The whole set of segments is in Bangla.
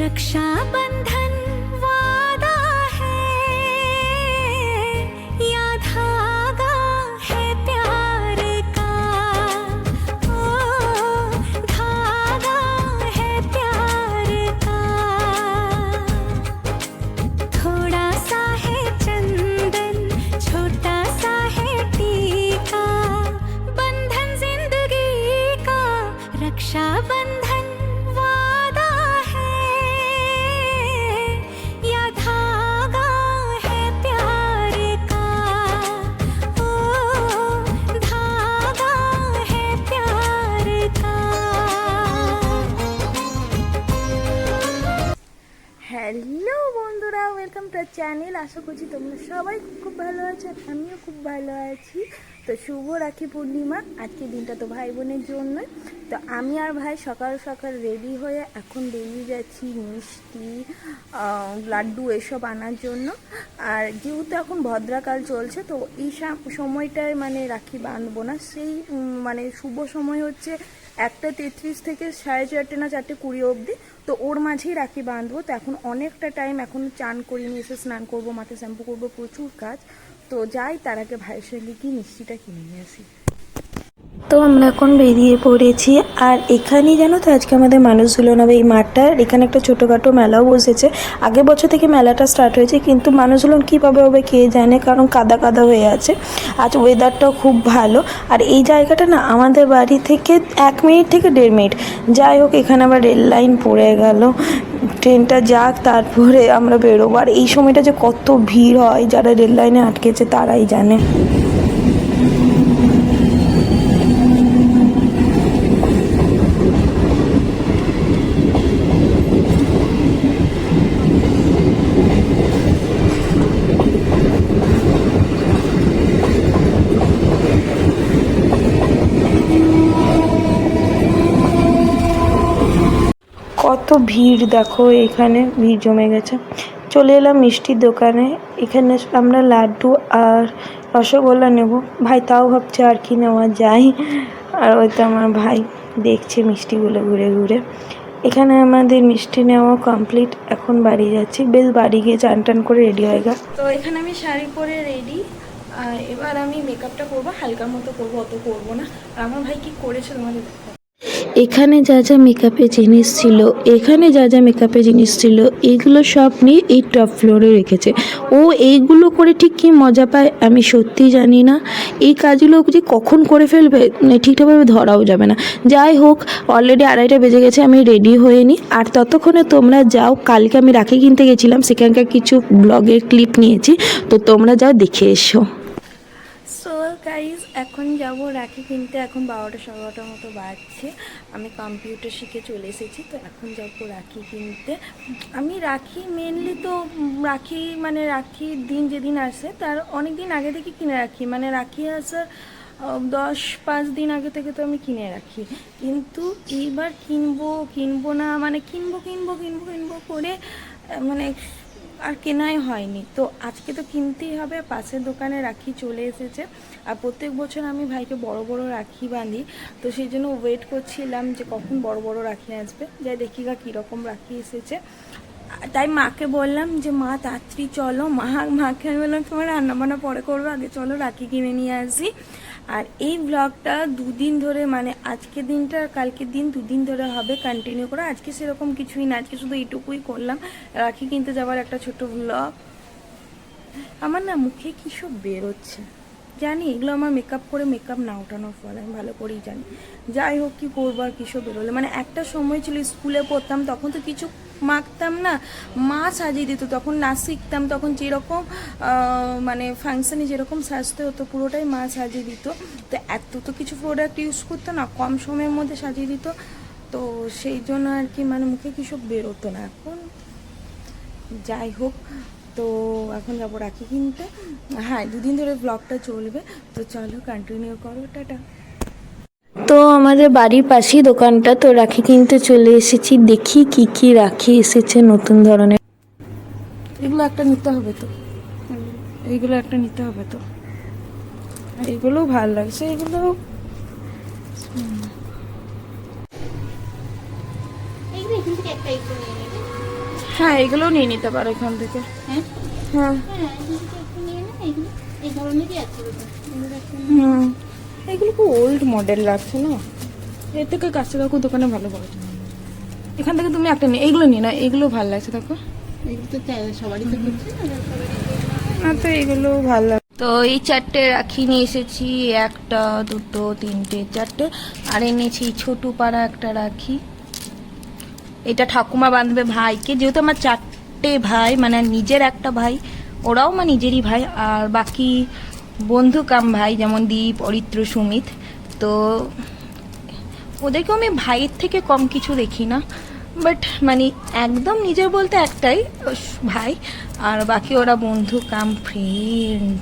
रक्षा बन চ্যানেল আশা করছি তোমরা সবাই খুব ভালো আছো আমিও খুব ভালো আছি। তো শুভ রাখি পূর্ণিমা। আজকে দিনটা তো ভাই বোনের জন্য। তো আমি আর ভাই সকাল সকাল রেডি হয়ে এখন বেরিয়ে যাচ্ছি মিষ্টি লাড্ডু এসব আনার জন্য। আর যেহেতু এখন ভদ্রাকাল চলছে, তো এই সময়টায় মানে রাখি বাঁধবো না। সেই মানে শুভ সময় হচ্ছে একটা তেত্রিশ থেকে সাড়ে চারটে না চারটে কুড়ি অবধি। তো ওর মাঝেই রাখি বাঁধবো। তো এখন অনেকটা টাইম এখন চান করিনি, এসে স্নান করব মাথা শ্যাম্পু করব, প্রচুর কাজ। তো যাই তার আগে ভাইয়ের সঙ্গে কি মিষ্টিটা কিনে নিয়ে আসি। তো আমরা এখন বেরিয়ে পড়েছি। আর এখানেই জানো তো আজকে আমাদের মানুষ ঝুলন হবে এই মাঠটা এখানে একটা ছোটোখাটো মেলাও বসেছে। আগের বছর থেকে মেলাটা স্টার্ট হয়েছে, কিন্তু মানুষ ঝুলন কীভাবে হবে কে জানে, কারণ কাদা কাদা হয়ে আছে। আজ ওয়েদারটাও খুব ভালো। আর এই জায়গাটা না আমাদের বাড়ি থেকে এক মিনিট থেকে দেড় মিনিট। যাই হোক, এখানে আবার রেল লাইন পড়ে গেল। ট্রেনটা যাক, তারপরে আমরা বেরোবো। আর এই সময়টা যে কত ভিড় হয়, যারা রেল লাইনে আটকেছে তারাই জানে কত ভিড় দেখো, এখানে ভিড় জমে গেছে। চলে এলাম মিষ্টির দোকানে, এখানে আমরা লাড্ডু আর রসগোল্লা নেব। ভাই, তাও ভাবছে আর কি নেওয়া যায়। আর ওই তো আমার ভাই দেখছে মিষ্টিগুলো ঘুরে ঘুরে। এখানে আমাদের মিষ্টি নেওয়া কমপ্লিট এখন বাড়ি যাচ্ছি। বেশ বাড়ি গিয়ে চান টান করে রেডি হয়ে গা তো এখানে আমি শাড়ি পরে রেডি এবার আমি মেকআপটা করব হালকার মতো করব, অত করব না। আর আমার ভাই কি করেছে তোমাদের দেখো এখানে যা যা মেকআপের জিনিস ছিল, এখানে যা যা মেকআপের জিনিস ছিল, এগুলো সব নিয়ে এই টপ ফ্লোরে রেখেছে। ও এইগুলো করে ঠিক কী মজা পায় আমি সত্যি জানি না। এই কাজগুলো যে কখন করে ফেলবে মানে ঠিকঠাকভাবে ধরাও যাবে না। যাই হোক অলরেডি আড়াইটা বেজে গেছে, আমি রেডি হয়ে নিই আর ততক্ষণে তোমরা যাও, কালকে আমি রাখি কিনতে গেছিলাম, সেখানকার কিছু ব্লগের ক্লিপ নিয়েছি। তো তোমরা যাও দেখে এসো। সো গাইজ এখন যাব রাখি কিনতে, এখন বারোটা সাড়ে মতো বাজছে। আমি কম্পিউটার শিখে চলে এসেছি, তো এখন যাব রাখি কিনতে। আমি রাখি মেনলি তো রাখি মানে রাখির দিন যেদিন আসে, তার অনেক দিন আগে থেকে কিনে রাখি। মানে রাখি আসার দশ পাঁচ দিন আগে থেকে তো আমি কিনে রাখি। কিন্তু এইবার কিনবো কিনবো না মানে কিনবো কিনবো কিনবো কিনবো করে মানে আর কেনাই হয়নি। তো আজকে তো কিনতেই হবে, পাশের দোকানে রাখি চলে এসেছে। আর প্রত্যেক বছর আমি ভাইকে বড় বড় রাখি বাঁধি। তো সেই জন্য ওয়েট করছিলাম যে কখন বড় বড় রাখি আসবে। যাই দেখি গা কীরকম রাখি এসেছে। তাই মাকে বললাম যে, মা, তাড়াতাড়ি চলো। মা, মাকে আমি বললাম, তোমার রান্নাবান্না পরে করব, আগে চলো রাখি কিনে নিয়ে আসি। আর এই ব্লগটা দুদিন ধরে মানে আজকে দিনটা আর কালকের দিন দুদিন ধরে হবে কন্টিনিউ করে। আজকে সেরকম কিছুই না, আজকে শুধু এইটুকুই করলাম। রাখি কিনতে যাওয়ার একটা ছোট ব্লগ আমার না মুখে কী সব বেরোচ্ছে? জানি, এগুলো আমার মেকআপ করে মেকআপ না ওঠানোর ফল, আমি ভালো করেই জানি। যাই হোক, কী করব আর কী সব বেরোলে। মানে একটা সময় ছিল স্কুলে পড়তাম, তখন তো কিছু মাখতাম না, মা সাজিয়ে দিত। তখন নাচ শিখতাম, তখন যেরকম মানে ফাংশানে যেরকম সাজতে হতো, পুরোটাই মা সাজিয়ে দিত। তো এত তো কিছু প্রোডাক্ট ইউজ করতো না, কম সময়ের মধ্যে সাজিয়ে দিত। তো সেই জন্য আর কি মানে মুখে কিছু বেরোতো না এখন। যাই হোক, তো এখন যাব রাখি কিনতে। হ্যাঁ দুদিন ধরে ব্লগটা চলবে। তো চলো কন্টিনিউ করো, টাটা। তো আমাদের বাড়ির পাশেই দোকানটা তো রাখি কিনতে চলে এসেছি। দেখি কি কি রাখি এসেছে নতুন ধরনের। এগুলো একটা নিতে হবে তো। এইগুলো একটা নিতে হবে তো। আর এগুলোও ভালো লাগছে এগুলো হ্যাঁ এগুলো নিয়ে নিতে পারো এখান থেকে। হ্যাঁ? হ্যাঁ। হ্যাঁ এগুলো এগুলো এগুলো হুম। এগুলো খুব ওল্ড মডেল লাগছে না? এর থেকে কাছে কাকু দোকানে ভালো পাওয়া যায়। এখান থেকে তুমি একটা নিয়ে এগুলো নিয়ে না এগুলো ভালো লাগছে দেখো। না? না তো এগুলো ভালো লাগে তো এই চারটে রাখি নিয়ে এসেছি একটা দুটো তিনটে চারটে। আর এনেছি ছোটু পাড়া একটা রাখি। এটা ঠাকুমা বাঁধবে ভাইকে যেহেতু আমার চারটে ভাই মানে নিজের একটা ভাই ওরাও আমার নিজেরই ভাই আর বাকি বন্ধু কাম ভাই যেমন দীপ, অরিত্র, সুমিত, তো ওদেরকেও আমি ভাইয়ের থেকে কম কিছু দেখি না বাট মানে একদম নিজের বলতে একটাই ভাই, আর বাকি ওরা বন্ধু কাম ফ্রেন্ড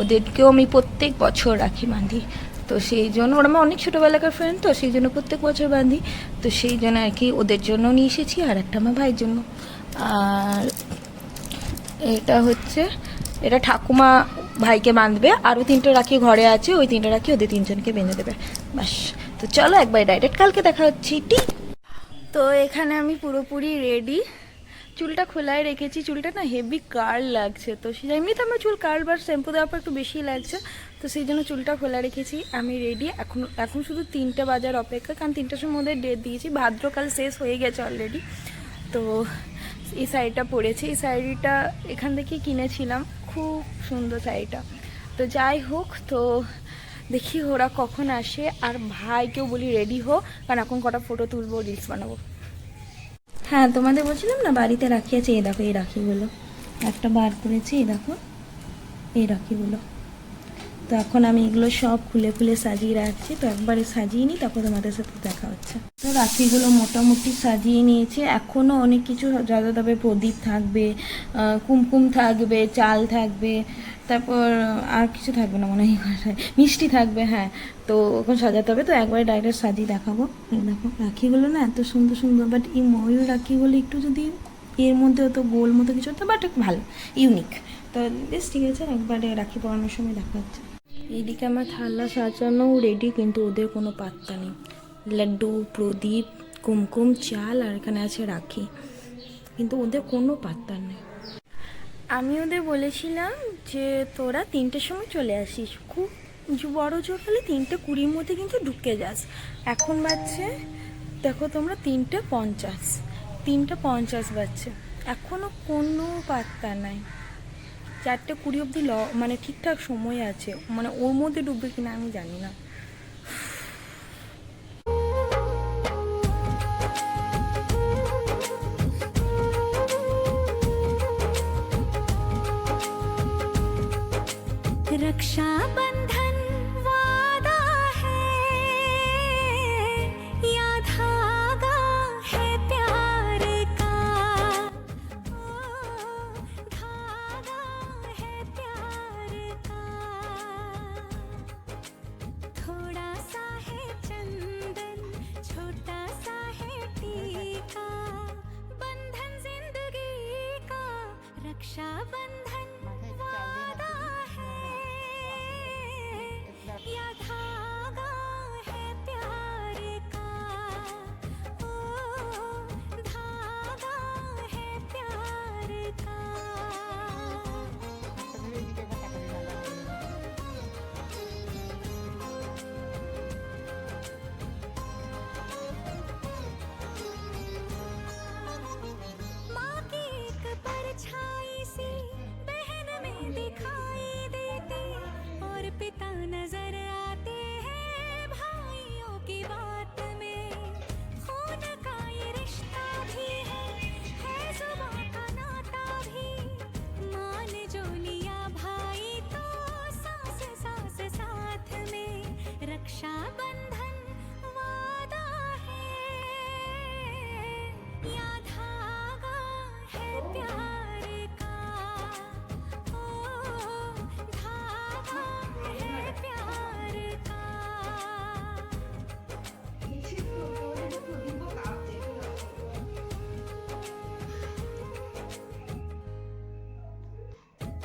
ওদেরকেও আমি প্রত্যেক বছর রাখি বাঁধি তো সেই জন্য, ওরা আমার অনেক ছোটোবেলাকার ফ্রেন্ড তো সেই জন্য প্রত্যেক বছর বাঁধি তো সেই জন্য আর কি ওদের জন্য নিয়ে এসেছি, আর একটা আমার ভাইয়ের জন্য। আর এটা হচ্ছে এটা ঠাকুমা ভাইকে বাঁধবে, আরও তিনটে রাখি ঘরে আছে, ওই তিনটে রাখি ওদের তিনজনকে বেঁধে দেবে। বাস তো চলো একবার ডাইরেক্ট কালকে দেখা হচ্ছে, টি। তো এখানে আমি পুরোপুরি রেডি চুলটা খোলায় রেখেছি, চুলটা না হেভি কার্ল লাগছে। তো সেই এমনিতে আমার চুল কার্ল বা শ্যাম্পু দেওয়ার পর একটু বেশি লাগছে। তো সেই জন্য চুলটা খোলা রেখেছি, আমি রেডি এখন এখন শুধু তিনটে বাজার অপেক্ষা, কারণ তিনটের সময় মধ্যে ডেট দিয়েছি। ভাদ্রকাল শেষ হয়ে গেছে অলরেডি তো এই শাড়িটা পরেছি। এই শাড়িটা এখান থেকে কিনেছিলাম। খুব সুন্দর শাড়িটা। তো যাই হোক, তো দেখি ওরা কখন আসে। আর ভাইকেও বলি রেডি হো কারণ এখন কটা ফটো তুলবো রিলস বানাবো। হ্যাঁ তোমাদের বলছিলাম না, বাড়িতে রাখি আছে, এই দেখো, এই রাখিগুলো। একটা বার করেছি, এই দেখো, এই রাখিগুলো। তো এখন আমি এগুলো সব খুলে খুলে সাজিয়ে রাখছি। তো একবারে সাজিয়ে নিই, তারপর তোমাদের সাথে দেখা হচ্ছে। তো রাখিগুলো মোটামুটি সাজিয়ে নিয়েছি। এখনও অনেক কিছু সাজাতে হবে প্রদীপ থাকবে কুমকুম থাকবে, চাল থাকবে, তারপর আর কিছু থাকবে না মনে হয় মিষ্টি থাকবে হ্যাঁ। তো ওখানে সাজাতে হবে। তো একবারে ডাইরেক্ট সাজিয়ে দেখাবো। দেখো, রাখিগুলো না এত সুন্দর সুন্দর বাট এই ময়ূর রাখিগুলো একটু যদি এর মধ্যে হতো গোল মতো কিছু হতো বাট ভালো ইউনিক তো বেশ, ঠিক আছে, একবারে রাখি পরানোর সময় দেখা হচ্ছে। এইদিকে আমার থালা সাজানো রেডি কিন্তু ওদের কোনো পাত্তা নেই। লাড্ডু, প্রদীপ, কুমকুম, চাল আর এখানে আছে রাখি। কিন্তু ওদের কোনো পাত্তা নেই। আমি ওদের বলেছিলাম যে, তোরা তিনটের সময় চলে আসিস। খুব বড় জোর হলে তিনটে কুড়ির মধ্যে কিন্তু ঢুকে যাস। এখন বাজছে, দেখো তোমরা তিনটে পঞ্চাশ। তিনটে পঞ্চাশ বাজছে। এখনও কোনো পাত্তা নাই। চারটে কুড়ি অবধি ল মানে ঠিকঠাক সময় আছে মানে ওর মধ্যে ডুববে কিনা আমি জানি না रक्षा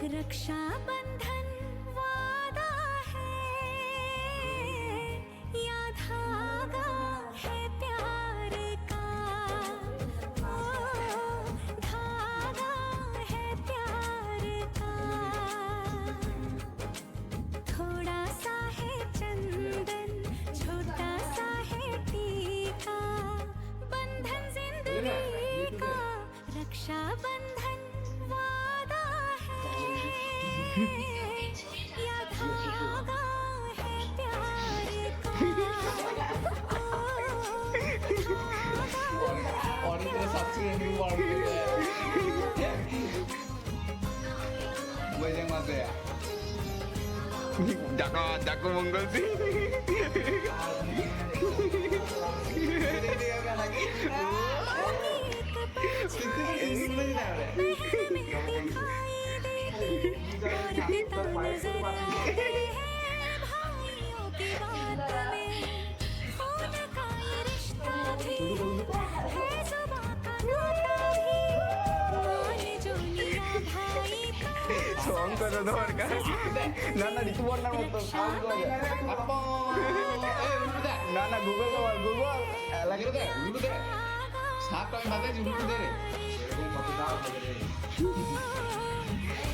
रक्षा 어린이들 사칭의 뉴발 왜 장마세요? 잠깐 자꾸 뭔 거지? 그대로 가라기? है या धागा है प्यार का ओ, অনেকগুলো সাবস্ক্রাইব বড় বৈজাং মাসে ডাকা ডাকু মঙ্গল সিং সং কত দরকার না না ঋতু বন্যার মতো সাউন্ড করে না না গুগল কর গুগল লাগে দে উলু দে সাপ আমি মাথায় উলু দে রে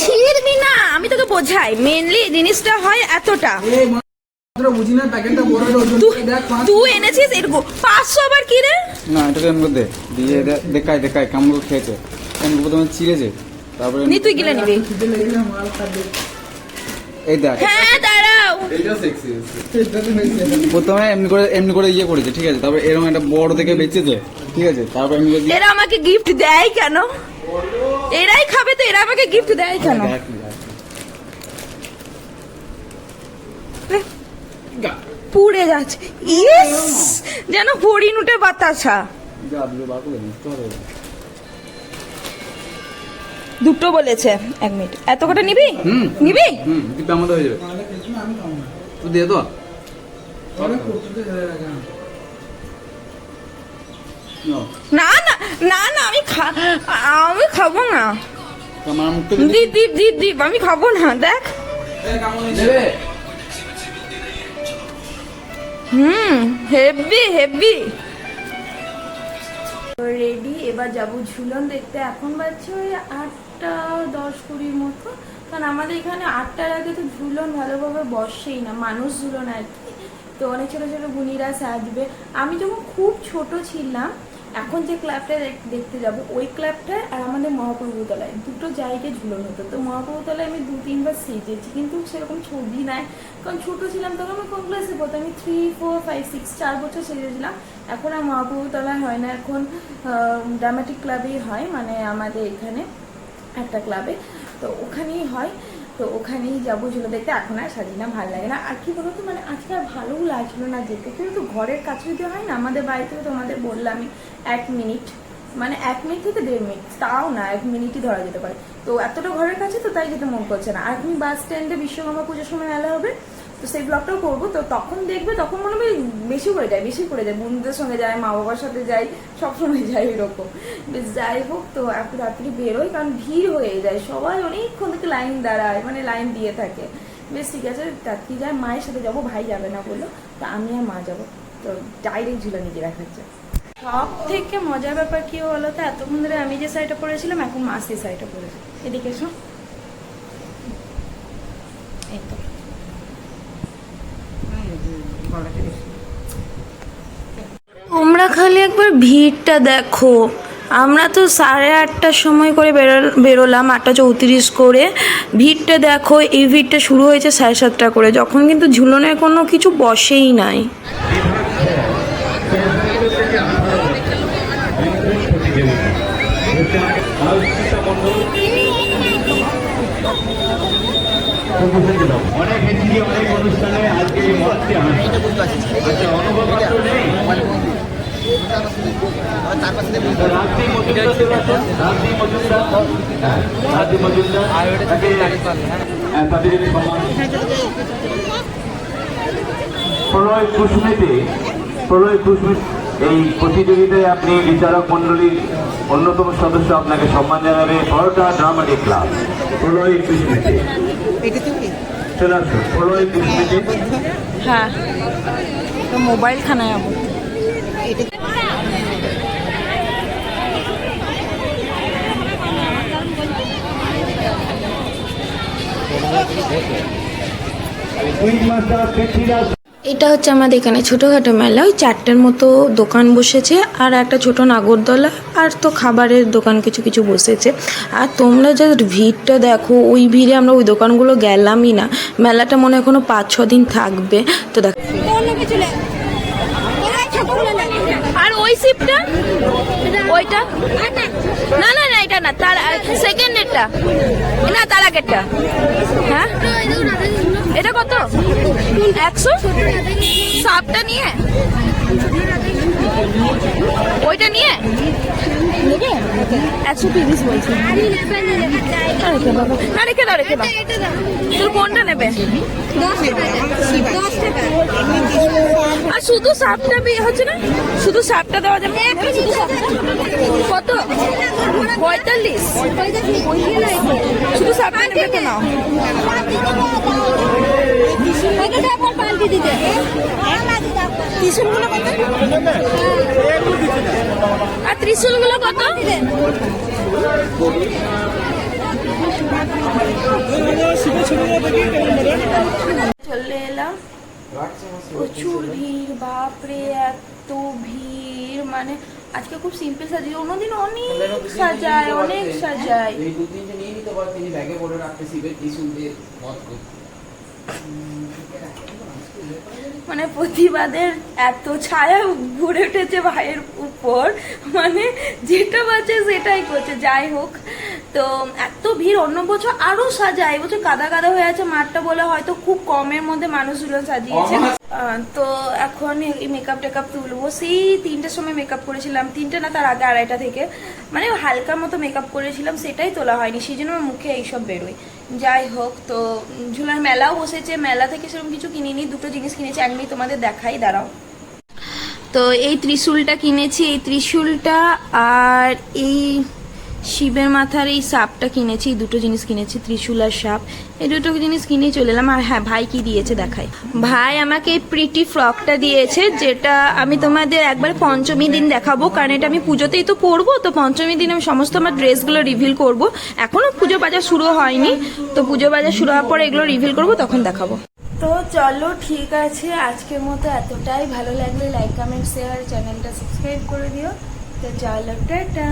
ছিড়বি না আমি তোকে বোঝাই। মেনলি জিনিসটা হয় এতটা। তুই এনেছিস এরকম পাঁচশো আবার কি রে? না এটাকে এমন দে। দিয়ে দেখায় দেখায় খেয়েছে। প্রথমে তারপরে নি তুই গিলে নিবি। এই দেখ। হ্যাঁ দাঁড়াও। প্রথমে এমনি করে এমনি করে ইয়ে করেছে ঠিক আছে? তারপরে এরকম একটা বড় দেখে বেঁচেছে ঠিক আছে? তারপর এমনি এরা আমাকে গিফট দেয় কেন? এরাই খাবে তো এরা আমাকে গিফট দেয় কেন। পুড়ে যাচ্ছে। ইয়েস যেন হরিণ উঠে বাতাসা। দুটো বলেছে এক মিনিট। এত কটা নিবি? হুম। নিবি? আমাদের হয়ে যাবে। দিয়ে তো। না না না না আমি আমি খাব না? দীপ দীপ দীপ দীপ আমি খাব না দেখ। হুম হেভি হেভি। রেডি এবার যাব ঝুলন দেখতে। এখন বাজছে ওই আটটা দশ কুড়ির মতো। কারণ আমাদের এখানে আটটার আগে তো ঝুলন ভালোভাবে বসেই না মানুষ ঝুলন আর কি। তো অনেক ছোটো ছোটো বুনিরা সাজবে আমি যখন খুব ছোট ছিলাম, এখন যে ক্লাবটা দেখ- দেখতে যাব, ওই ক্লাবটায় আর আমাদের মহাপ্রভুতলায় দুটো জায়গায় ঝুলন হতো। তো মহাপ্রভুতলায় আমি দু তিনবার সেজেছি, কিন্তু সেরকম ছবি নাই। কারণ ছোট ছিলাম তখন আমি কোন ক্লাসে পড়তাম? আমি থ্রি ফোর ফাইভ সিক্স চার বছর সেজেছিলাম। এখন আর মহাপ্রভুতলায় হয় না। এখন ড্রামাটিক ক্লাবেই হয় মানে আমাদের এখানে একটা ক্লাবে তো ওখানেই হয়। তো ওখানেই যাব ঝুলো দেখতে। এখন আর সাজি না, ভালো লাগে না। আর কি বলতো মানে আজকে আর ভালোও লাগছিল না যেতে। কিন্তু ঘরের কাছে যদি হয় না, আমাদের বাড়িতেও তোমাদের বললাম এক মিনিট মানে এক মিনিট থেকে দেড় মিনিট, তাও না, এক মিনিটই ধরা যেতে পারে। তো এতটা ঘরের কাছে তো তাই যেতে মন করছে না। আর তুমি বাস স্ট্যান্ডে বিশ্বকর্মা পুজোর সময় মেলা হবে তো সেই ব্লগটাও করব। তো তখন দেখবে, তখন মনে হবে বেশি করে যায় বেশি করে যায় বন্ধুদের সঙ্গে যায় মা বাবার সাথে যাই, সবসময় যাই এরকম। বেশ, যাই হোক, তো এত রাত্রি বেরোয়, কারণ ভিড় হয়ে যায়। সবাই অনেকক্ষণ থেকে লাইন দাঁড়ায় মানে লাইন দিয়ে থাকে। বেশ, ঠিক আছে, রাত্রি যায়, মায়ের সাথে যাব, ভাই যাবে না বলল। তো আমি আর মা যাব। তো ডাইরেক্ট ঝুলে নিজে রাখাচ্ছে সব থেকে মজার ব্যাপার কি বলো তো এতক্ষণ ধরে আমি যে শাড়িটা পরেছিলাম এখন মা সেই শাড়িটা পরেছে এদিকে এসো এই তো তোমরা খালি একবার ভিড়টা দেখো। আমরা তো সাড়ে আটটার সময় করে বেরো বেরোলাম, আটটা চৌত্রিশ করে। ভিড়টা দেখো, এই ভিড়টা শুরু হয়েছে সাড়ে সাতটা করে। যখন কিন্তু ঝুলনের কোনো কিছু বসেই নাই। অনেক অনুষ্ঠানে আজকে এই মঞ্চে আসে অনুভব তো নেই রাত্রি মজুমদার রাত্রি মজুমদার রাত্রি মজুমদার তাকে তাদের জন্য সম্মান প্রলয় কুসুমিতে, প্রলয় কুসুমিত এই প্রতিযোগিতায় আপনি বিচারক মন্ডলীর অন্যতম সদস্য আপনাকে সম্মান জানাবে বড়টা ড্রামাটিক ক্লাব একত্রিশ মিনিটে চলে হ্যাঁ। তো মোবাইল খানায় যাব। মাস্টার পৃথ্বীরাজ এটা হচ্ছে আমাদের এখানে ছোটোখাটো মেলা, ওই চারটের মতো দোকান বসেছে, আর একটা ছোট নাগরদোলা, আর তো খাবারের দোকান কিছু কিছু বসেছে। আর তোমরা জাস্ট ভিড়টা দেখো, ওই ভিড়ে আমরা ওই দোকানগুলো গেলামই না। মেলাটা মনে হয় এখনও পাঁচ, ছ দিন থাকবে। তো দেখো আর ওই ওইটা? না না না, এটা না, তার সেকেন্ডেরটা না, তার আগেরটা। হ্যাঁ? এটা কত? একশো? সাপটা নিয়ে? ওইটা নিয়ে? একশো তিরিশ বলছি। না, রেখে দাও তোর কোনটা নেবে? আর শুধু সাপটা বি- হচ্ছে না? শুধু সাপটা দেওয়া যাবে? কত? পঁয়তাল্লিশ। শুধু সাপটা নেবে নাও ত্রিশুলগুলো কত? আর ত্রিশুলগুলো কত? চলে এলাম। প্রচুর ভিড়, বাপরে, এত ভিড় মানে আজকে খুব সিম্পল সাজিয়ে, অন্যদিন অনেক সাজায় অনেক সাজায়। এই দু তিনটে নিয়ে নিতে পার ব্যাগে পড়ে রাখতে শিবের টিস্যু দিয়ে মত মানে প্রতিবাদের এত ছায়া ঘুরে উঠেছে ভাইয়ের উপর। মানে যেটা বাঁচে সেটাই করছে। যাই হোক তো এত ভিড় অন্য বছর আরও সাজায় এবছর কাদা কাদা হয়ে আছে মাঠটা বলে হয়তো খুব কমের মধ্যে মানুষগুলো সাজিয়েছে। তো এখন এই মেকআপ টেকআপ তুলবো। সেই তিনটের সময় মেকআপ করেছিলাম। তিনটে না তার আগে আড়াইটা থেকে। মানে হালকা মতো মেকআপ করেছিলাম সেটাই তোলা হয়নি। সেই জন্য আমার মুখে এইসব বেরোয়। যাই হোক তো ঝুলার মেলাও বসেছে। মেলা থেকে সেরকম কিছু কিনিনি। দুটো জিনিস কিনেছি এক তোমাদের দেখাই দাঁড়াও। তো এই ত্রিশূলটা কিনেছি। এই ত্রিশূলটা আর এই শিবের মাথার এই সাপটা কিনেছি দুটো জিনিস কিনেছি, ত্রিশূল আর সাপ। এই দুটো জিনিস কিনে চলে এলাম। আর হ্যাঁ ভাই কি দিয়েছে দেখাই। ভাই আমাকে এই প্রিটি ফ্রকটা দিয়েছে, যেটা আমি তোমাদের একবার পঞ্চমী দিন দেখাবো, কারণ এটা আমি পুজোতেই তো পরবো, তো পঞ্চমী দিন আমি সমস্ত আমার ড্রেসগুলো রিভিল করব। এখনও পুজো বাজার শুরু হয়নি, তো পুজো বাজার শুরু হওয়ার পরে এগুলো রিভিল করব, তখন দেখাবো। তো চলো ঠিক আছে, আজকের মতো এতটাই। ভালো লাগলে লাইক কমেন্ট শেয়ার চ্যানেলটা সাবস্ক্রাইব করে দিও। তো চলো, টাটা।